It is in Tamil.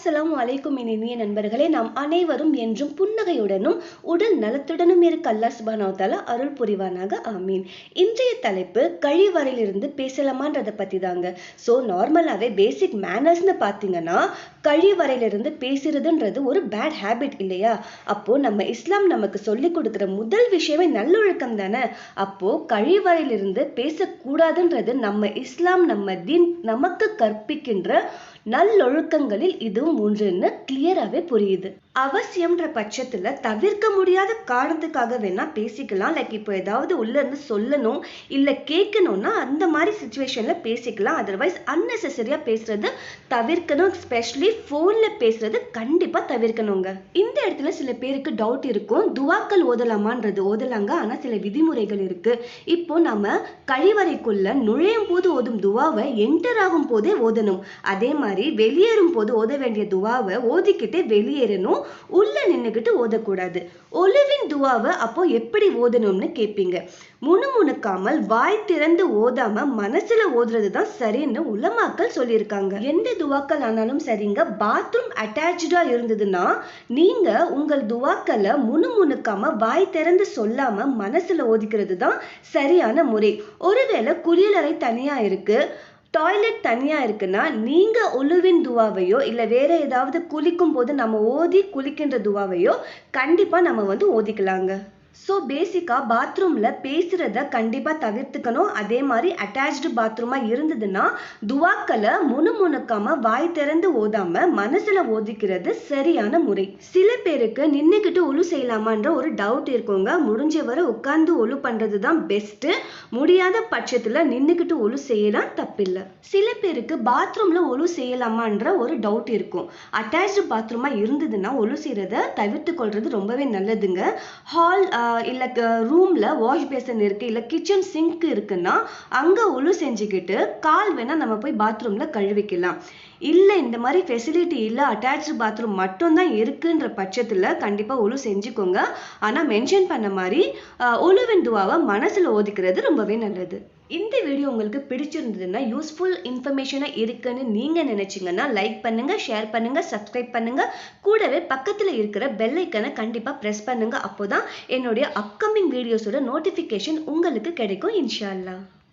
அஸ்ஸலாம் வலைக்கும் இனிய நண்பர்களே நாம் அனைவரும் என்றும் புன்னகையுடனும் உடல் நலத்துடனும் இருக்க அல்லாஹ் சுப்ஹானஹு அருள் புரிவானாக. ஆமீன். இன்றைய தலைப்பு கழிவறையிலிருந்து பேசலாமான்றதை பற்றி தாங்க ஸோ நார்மலாகவே பேசிக் மேனர்ஸ்னு பார்த்தீங்கன்னா கழிவறையிலிருந்து பேசுறதுன்றது ஒரு பேட் ஹேபிட் இல்லையா? அப்போ நம்ம இஸ்லாம் நமக்கு சொல்லி கொடுக்குற முதல் விஷயமே நல்லொழுக்கம் தானே? அப்போ கழிவறையிலிருந்து பேசக்கூடாதுன்றது நம்ம இஸ்லாம் நம்ம தீன் நமக்கு கற்பிக்கின்ற நல்லொழுக்கங்களில் இதுவும் ஒன்றுன்னு கிளியராகவே புரியுது. அவசியம்ன்ற பட்சத்தில் தவிர்க்க முடியாத காரணத்துக்காக வேணா பேசிக்கலாம். லைக் இப்போ ஏதாவது உள்ளேருந்து சொல்லணும் இல்லை கேட்கணும்னா அந்த மாதிரி சுச்சுவேஷனில் பேசிக்கலாம். அதர்வைஸ் அன்னெசரியாக பேசுறது தவிர்க்கணும். ஸ்பெஷலி ஃபோனில் பேசுறது கண்டிப்பாக தவிர்க்கணுங்க. இந்த இடத்துல சில பேருக்கு டவுட் இருக்கும். துவாக்கள் ஓதலாமான்றது ஓதலாங்க. ஆனால் சில விதிமுறைகள் இருக்கு. இப்போ நம்ம கழிவறைக்குள்ள நுழையும் போது ஓதும் துவாவை என்டர் ஆகும் போதே ஓதணும். அதே மாதிரி வெளியேறும் போது ஓத வேண்டிய துவாவை ஓதிக்கிட்டே வெளியேறணும். உள்ள நின்றுக்கிட்டு ஓதக்கூடாது. ஒலிவின் துவாவை அப்போ எப்படி ஓதணும்னு கேட்பீங்க முணுமுணுக்காமல் வாய் திறந்து ஓதாம மனசுல ஓதுறது தான் சரின்னு உலமாக்கள் சொல்லியிருக்காங்க. எந்த துவாக்கள் ஆனாலும் சரிங்க. பாத்ரூம் அட்டாச்சா இருந்ததுன்னா நீங்க உங்கள் துவாக்களை முணுமுணுக்காம வாய் திறந்து சொல்லாம மனசுல ஓதிக்கிறது தான் சரியான முறை. ஒருவேளை குளியலறை தனியா இருக்கு. டாய்லெட் தனியாக இருக்குன்னா நீங்கள் ஒழுவின் துவாவையோ இல்லை வேறு ஏதாவது குளிக்கும் போது நம்ம ஓதி குளிக்கின்ற துவாவையோ கண்டிப்பாக நம்ம வந்து ஓதிக்கலாங்க. ஸோ பேசிக்காக பாத்ரூமில் பேசுகிறத கண்டிப்பாக தவிர்த்துக்கணும். அதே மாதிரி அட்டாச்டு பாத்ரூமாக இருந்ததுன்னா துவாக்களை முணுமுணுக்காம வாய் திறந்து ஓதாம மனசில் ஓதிக்கிறது சரியான முறை. சில பேருக்கு நின்றுக்கிட்டு ஒழு செய்யலாமான்ற ஒரு டவுட் இருக்குங்க. முடிஞ்ச வரை உட்காந்து ஒழு பண்ணுறது தான் பெஸ்ட்டு முடியாத பட்சத்தில் நின்றுக்கிட்டு ஒழு செய்யலாம் தப்பில்லை. சில பேருக்கு பாத்ரூமில் ஒழு செய்யலாமான்ற ஒரு டவுட் இருக்கும். அட்டாச்டு பாத்ரூமாக இருந்ததுன்னா ஒழு செய்கிறத தவிர்த்து கொள்வது ரொம்பவே நல்லதுங்க. ஹால் இல்லை ரூமில் வாஷ் பேசன் இருக்குது இல்லை கிச்சன் சிங்க் இருக்குன்னா அங்கே உழு செஞ்சுக்கிட்டு கால் வேணால் நம்ம போய் பாத்ரூமில் கழுவிக்கலாம். இல்லை இந்த மாதிரி ஃபெசிலிட்டி இல்லை அட்டாச்சு பாத்ரூம் மட்டும்தான் இருக்குன்ற பட்சத்தில் கண்டிப்பாக ஒழு செஞ்சுக்கோங்க. ஆனால் மென்ஷன் பண்ண மாதிரி ஒழுவின் துவாவை மனசில் ஓதிக்கிறது ரொம்பவே நல்லது. இந்த வீடியோ உங்களுக்கு பிடிச்சிருந்ததுன்னா யூஸ்ஃபுல் இன்ஃபர்மேஷனாக இருக்குன்னு நீங்கள் நினச்சிங்கன்னா லைக் பண்ணுங்கள் ஷேர் பண்ணுங்கள் சப்ஸ்கிரைப் பண்ணுங்கள் கூடவே பக்கத்தில் இருக்கிற பெல்லைக்கனை கண்டிப்பாக ப்ரெஸ் பண்ணுங்கள் அப்போ தான் என்னுடைய அப்கமிங் வீடியோஸோட நோட்டிஃபிகேஷன் உங்களுக்கு கிடைக்கும் இன்ஷா அல்லா